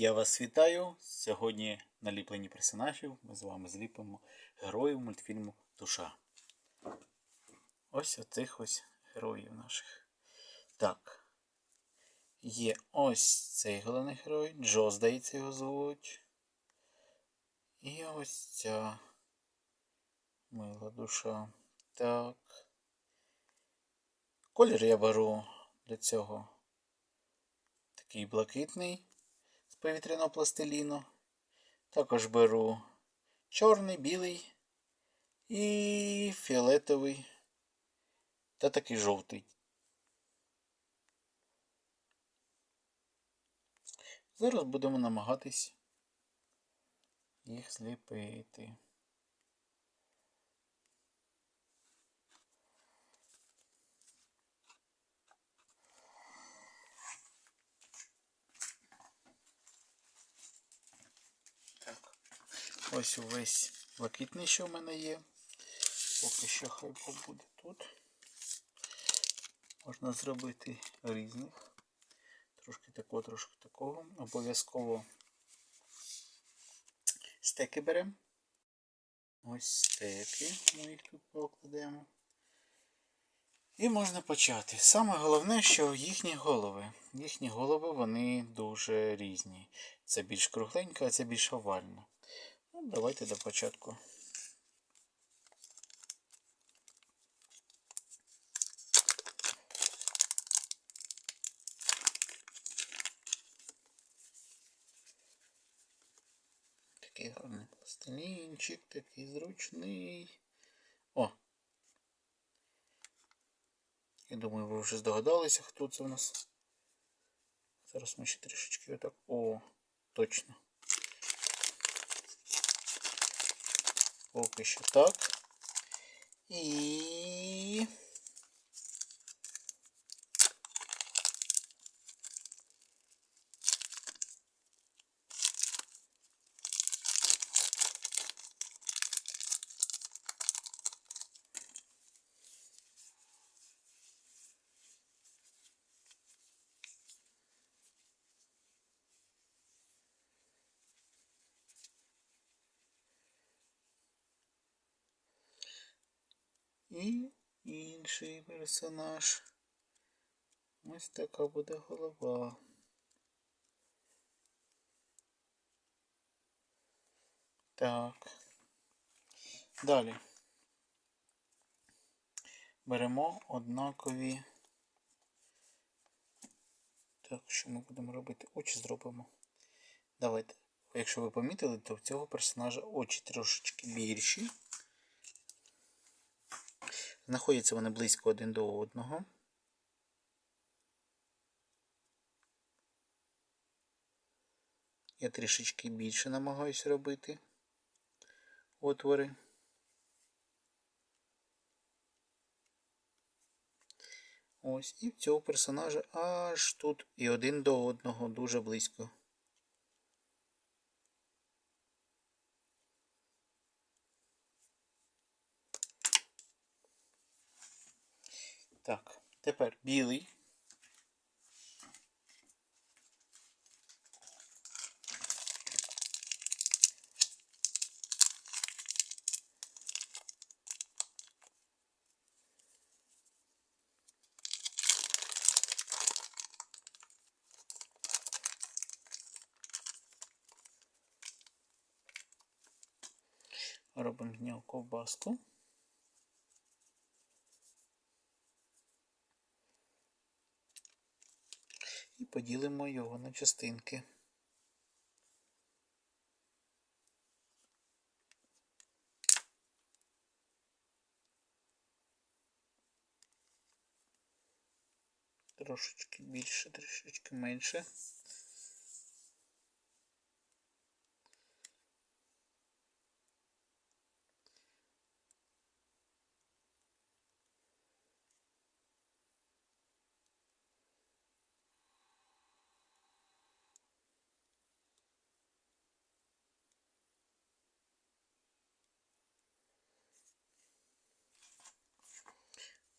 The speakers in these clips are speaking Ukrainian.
Я вас вітаю. Сьогодні на ліпленні персонажів ми з вами зліпимо героїв мультфільму Душа. Ось оцих ось героїв наших. Так. Є ось цей головний герой. Джо, здається, його звуть. І ось ця мила душа. Так. Колір я беру для цього такий блакитний повітряного пластиліну. Також беру чорний, білий і фіолетовий та такий жовтий. Зараз будемо намагатись їх зліпити. Так. Ось увесь блакитний, що в мене є. Поки що хай побуде тут. Можна зробити різних. Трошки такого, трошки такого. Обов'язково стеки беремо. Ось стеки. Ми їх тут покладемо. І можна почати. Саме головне, що їхні голови. Їхні голови вони дуже різні. Це більш кругленька, а це більш овальна. Давайте до початку. Такий гарний пластилінчик, такий зручний. О! Я думаю, ви вже здогадалися, хто це у нас. Зараз ми ще трішечки отак. О, точно. Поки що так. І. І інший персонаж. Ось така буде голова. Так. Далі. Беремо однакові. Так, що ми будемо робити? Очі зробимо. Давайте. Якщо ви помітили, то в цього персонажа очі трошечки більші. Знаходяться вони близько один до одного. Я трішечки більше намагаюся робити отвори. Ось, і в цього персонажа аж тут і один до одного дуже близько. Так, тепер білий. Робимо з нього ковбаску. і поділимо його на частинки. Трошечки більше, трошечки менше.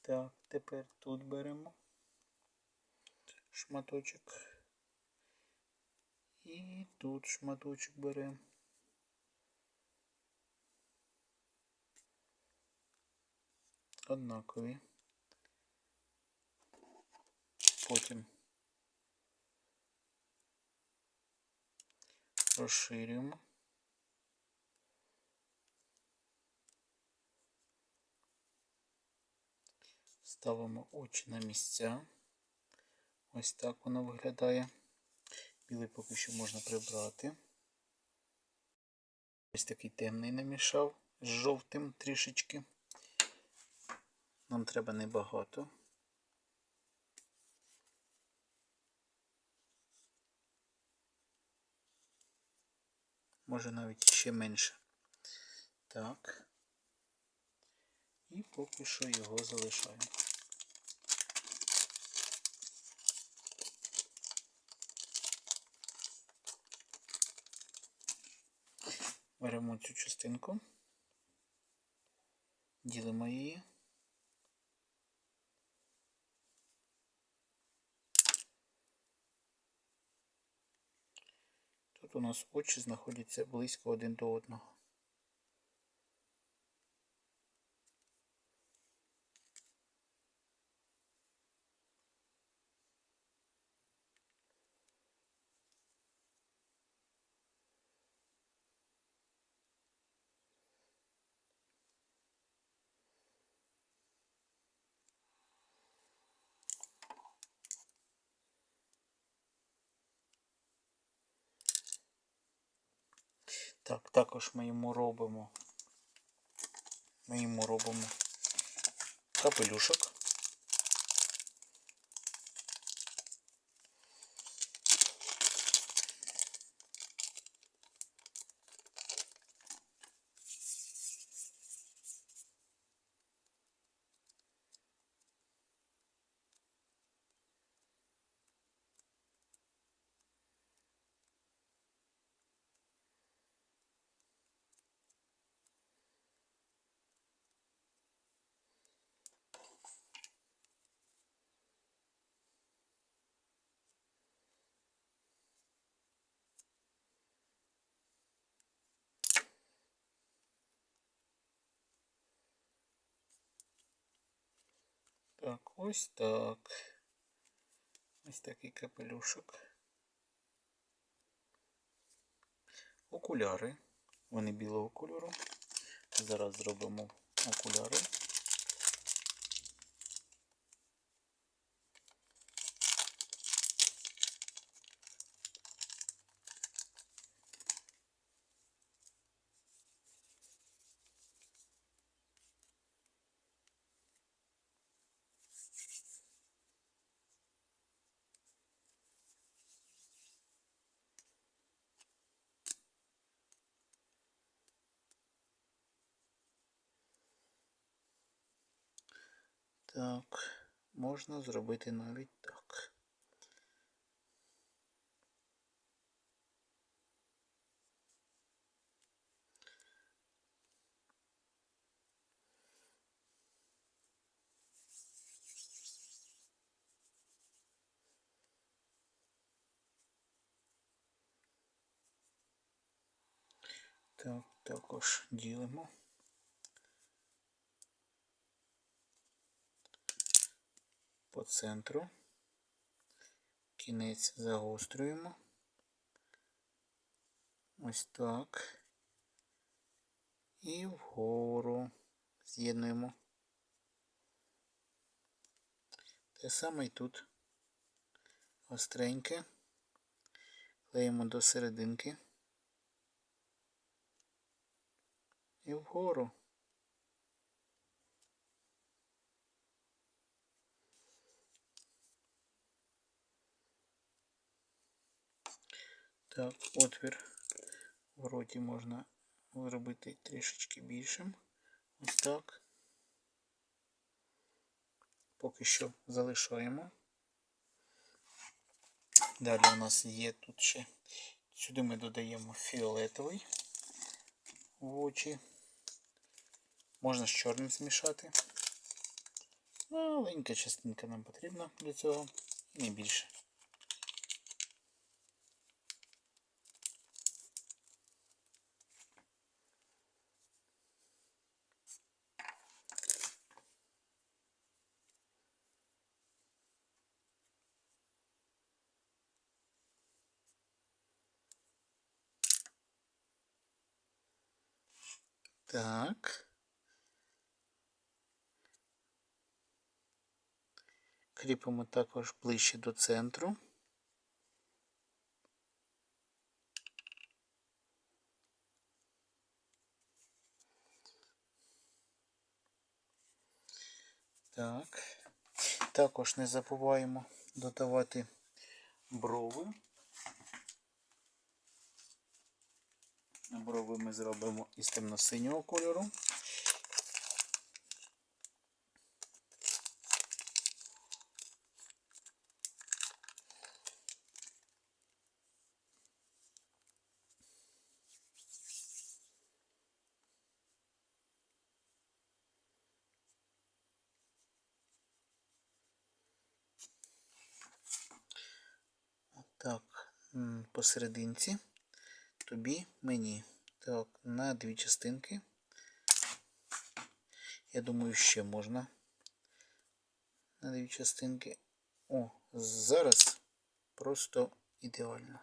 Так, тепер тут беремо шматочок і тут шматочок беремо. Однакові. Потім розширюємо. Ставимо очі на місця. Ось так воно виглядає. Білий поки що можна прибрати. Ось такий темний намішав з жовтим трішечки. Нам треба небагато. Може навіть ще менше. Так. І поки що його залишаємо. Беремо цю частинку, ділимо її. Тут у нас очі знаходяться близько один до одного. Так, також ми йому робимо. Ми йому робимо капелюшок. Так, ось так. Ось такий капелюшок. Окуляри. Вони білого кольору. Зараз зробимо окуляри. Так, можна зробити навіть так. Так, також ділимо. По центру, кінець загострюємо. Ось так. І вгору з'єднуємо. Те саме і тут остреньке, клеїмо до серединки і вгору. Так, отвір в роті можна зробити трішечки більшим. Ось так. Поки що залишаємо. Далі у нас є тут ще, сюди ми додаємо фіолетовий в очі. Можна з чорним змішати. Маленька частинка нам потрібна для цього і не більше. Так. Кріпимо також ближче до центру. Так. Також не забуваємо додавати брови. Брови ми зробимо із темно-синього кольору. Так, посерединці. Тобі мені. Так, на дві частинки. Я думаю, ще можна. На дві частинки. О, зараз просто ідеально.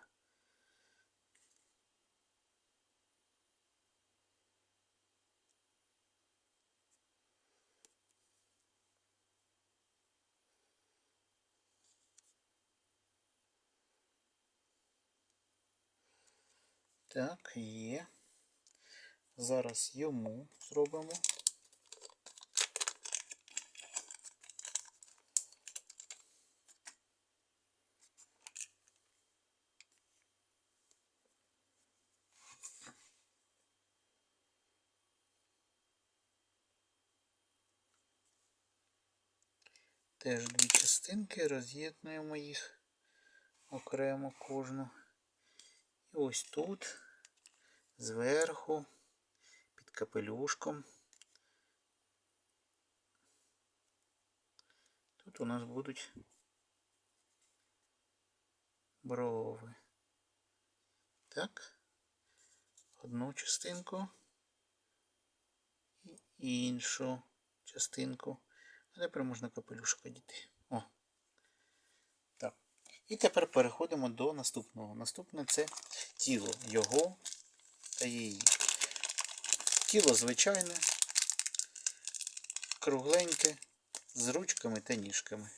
Так, є. Зараз йому зробимо. Теж дві частинки, роз'єднуємо їх окремо кожну. І ось тут, зверху, під капелюшком. Тут у нас будуть брови. Так, одну частинку і іншу частинку. А тепер можна капелюшок одіти. О. Так. І тепер переходимо до наступного. Наступне це тіло його та її. Тіло звичайне, кругленьке, з ручками та ніжками.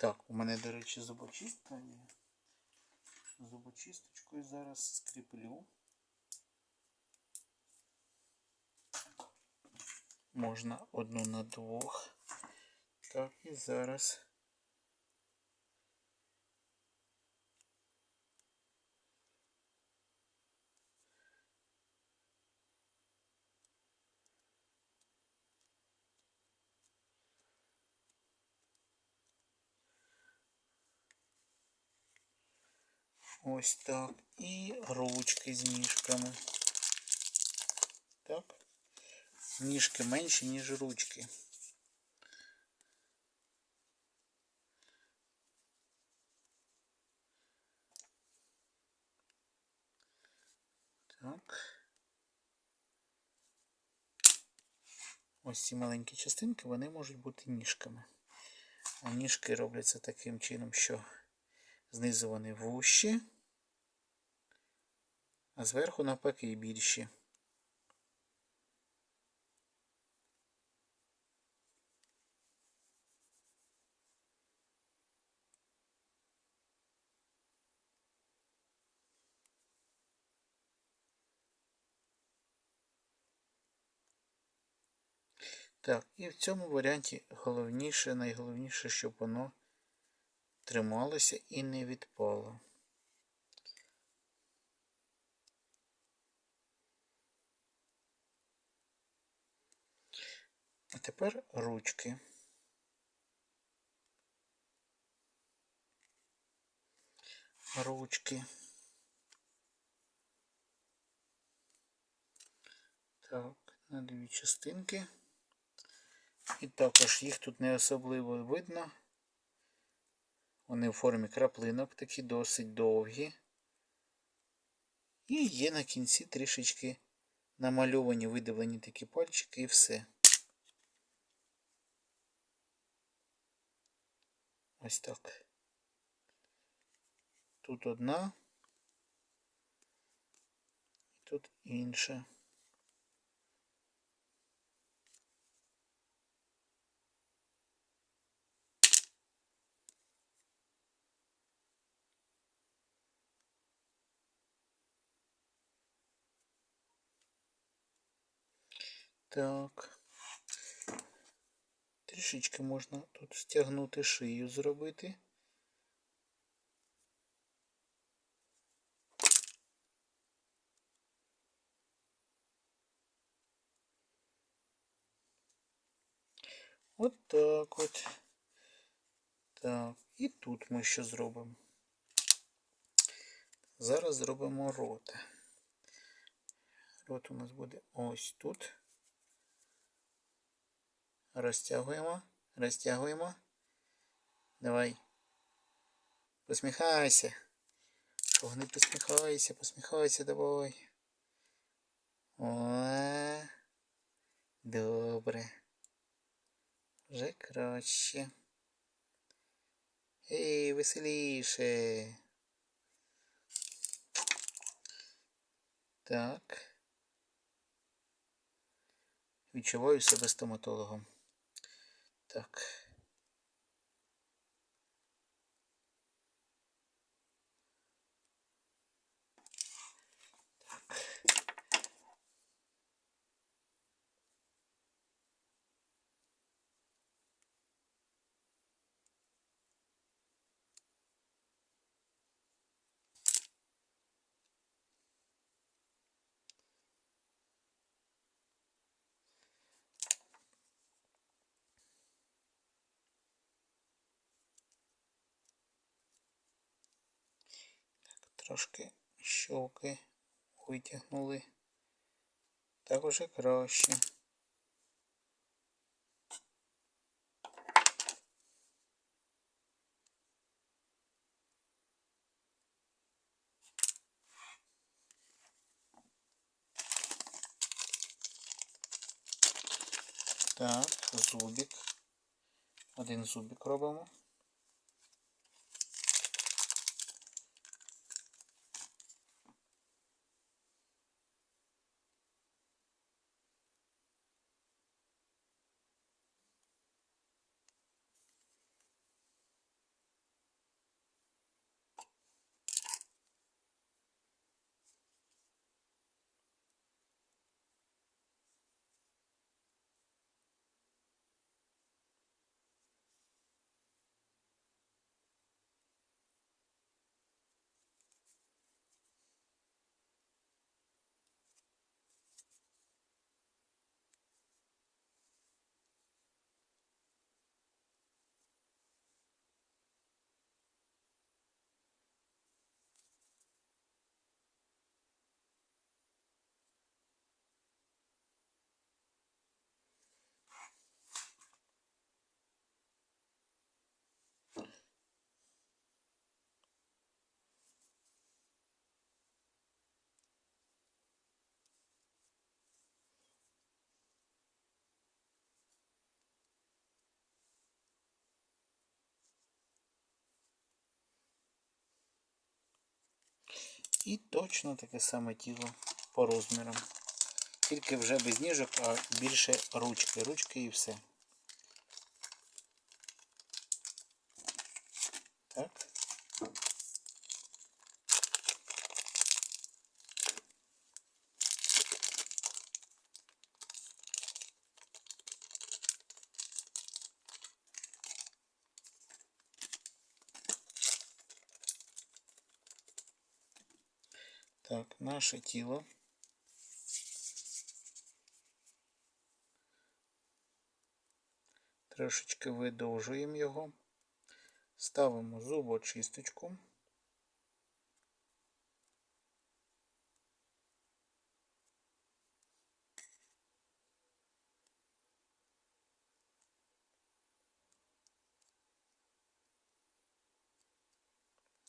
Так, у мене, до речі, зубочистка є. Зубочисточкою зараз скріплю. Можна одну на двох. Так, і зараз. Ось так. І ручки з ніжками. Так. Ніжки менші, ніж ручки. Так. Ось ці маленькі частинки, вони можуть бути ніжками. А ніжки робляться таким чином, що знизу вони вущі, а зверху навпаки більші. Так, і в цьому варіанті головніше, найголовніше, щоб воно трималося і не відпало. А тепер ручки. Ручки. Так, на дві частинки. І також їх тут не особливо видно. Вони в формі краплинок, такі досить довгі. І є на кінці трішечки намальовані, видавлені такі пальчики і все. Ось так. Тут одна. Тут інша. Так. Трішечки можна тут стягнути шию зробити. От так от. Так, і тут ми що зробимо? Зараз зробимо рот. Рот у нас буде ось тут. Розтягуємо, розтягуємо. Давай. Посміхайся. Чого не посміхайся, посміхайся, давай. О, добре. Вже краще. Ей, веселіше. Так. Відчуваю себе стоматологом. Так. Трошки щоки витягнули. Так уже краще. Так, зубик. Один зубик робимо. І точно таке саме тіло по розмірам. Тільки вже без ніжок, а більше ручки. Ручки і все. Так. Так, наше тіло. Трошечки видовжуємо його. Ставимо зубочисточку.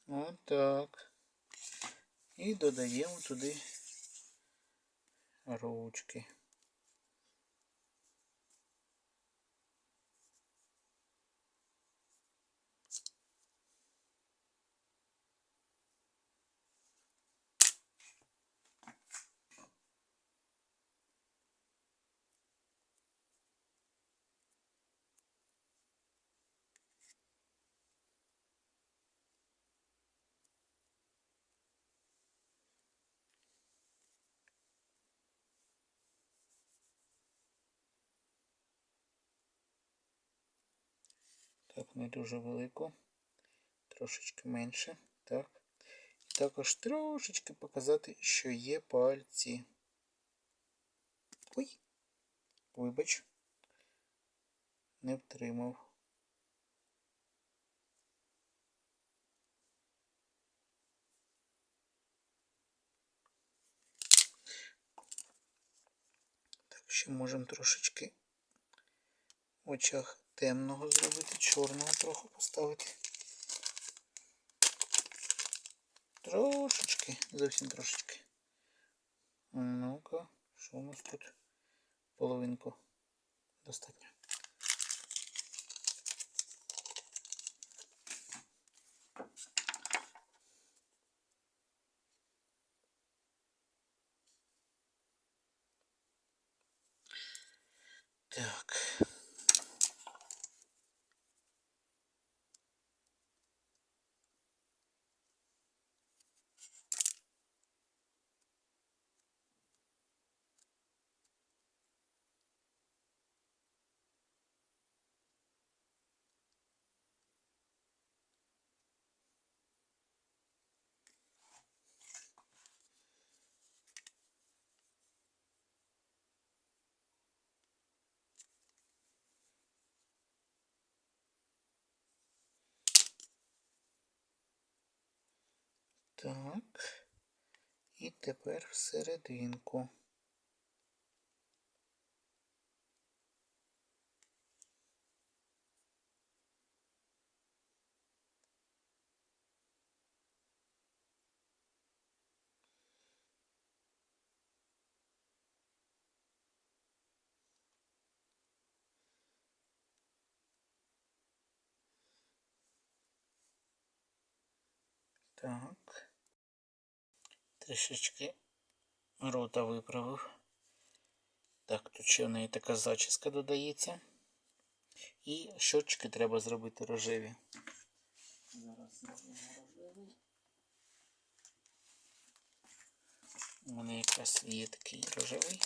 Отак. І додаємо туди ручки. Не дуже велику. Трошечки менше. Так. І також трошечки показати, що є пальці. Ой, вибач. Не втримав. Так, ще можемо трошечки в очах темного зробити, чорного трохи поставити. Трошечки, зовсім трошечки. Ну-ка, що у нас тут? Половинку достатньо. Так. Так. І тепер всерединку. Так. Трішечки рота виправив. Так, тут ще в неї така зачіска додається. І щочки треба зробити рожеві. Зараз зробимо рожевий. У мене якраз є такий рожевий.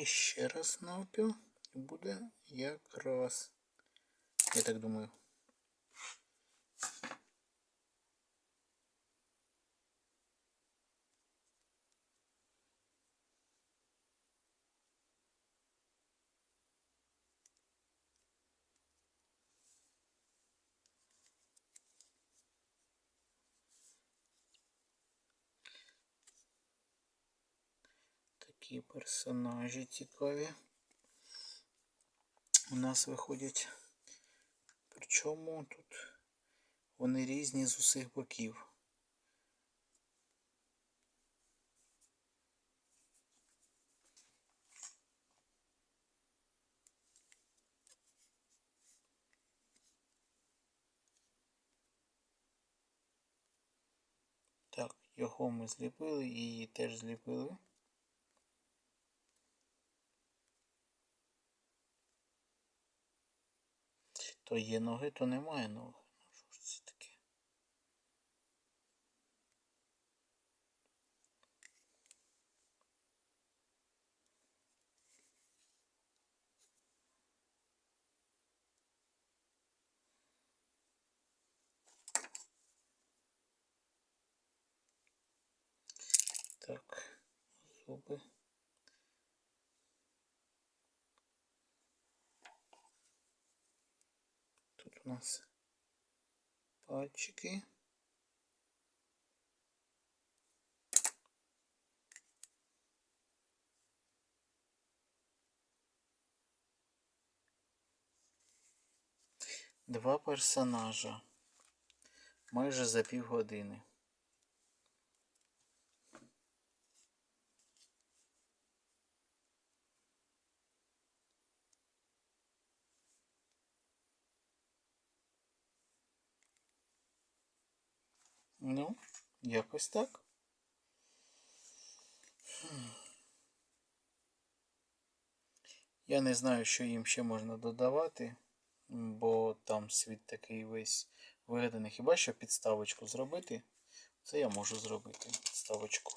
І ще раз навпіл. І буде якраз. Я так думаю. Такі персонажі цікаві. У нас виходять. Причому тут вони різні з усіх боків. Так, його ми зліпили, її теж зліпили. То є ноги, то немає ноги. Ну що ж це таке? Так, зуби. Тут нас пальчики. Два персонажа. Майже за півгодини. Ну, якось так. Я не знаю, що їм ще можна додавати, бо там світ такий весь вигаданий. Хіба що підставочку зробити? Це я можу зробити підставочку.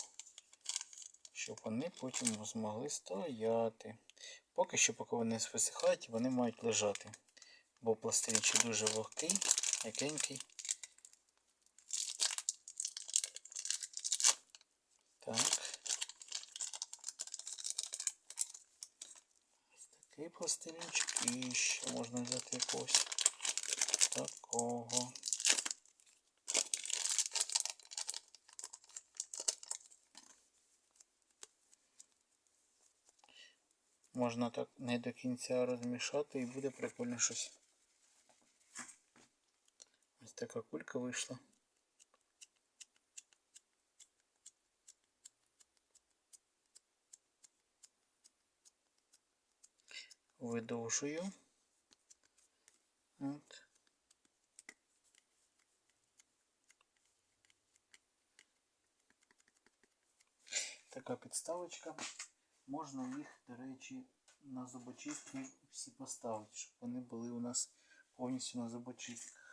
Щоб вони потім змогли стояти. Поки що, поки вони висихають, вони мають лежати. Бо пластилін ще дуже вогкий, м'якенький. Так. І ще можна взяти якогось такого. Можна так не до кінця розмішати і буде прикольно щось. Ось така кулька вийшла. Видовжую. От. Така підставочка. Можна їх, до речі, на зубочистки всі поставити, щоб вони були у нас повністю на зубочистках.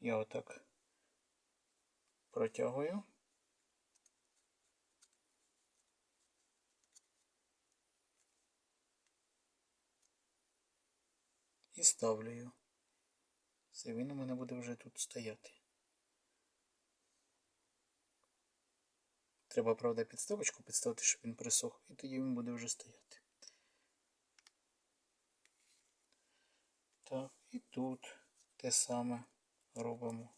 Я отак протягую. І ставлю. Все, він у мене буде вже тут стояти. Треба, правда, підставочку підставити, щоб він присох, і тоді він буде вже стояти. Так, і тут те саме робимо.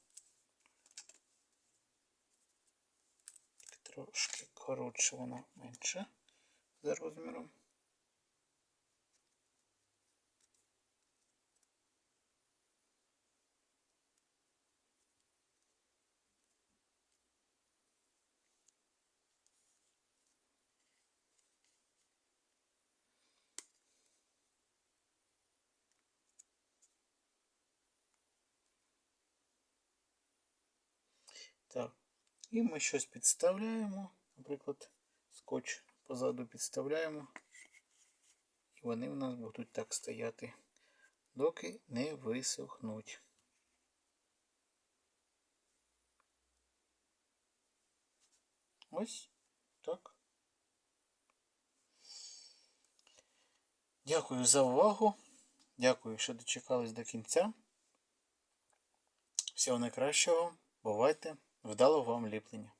Трошки коротше вона менше за розміром. Так, і ми щось підставляємо, наприклад, скотч позаду підставляємо, і вони в нас будуть так стояти, доки не висохнуть. Ось так. Дякую за увагу. Дякую, що дочекались до кінця. Всього найкращого. Бувайте! Вдало вам ліплення.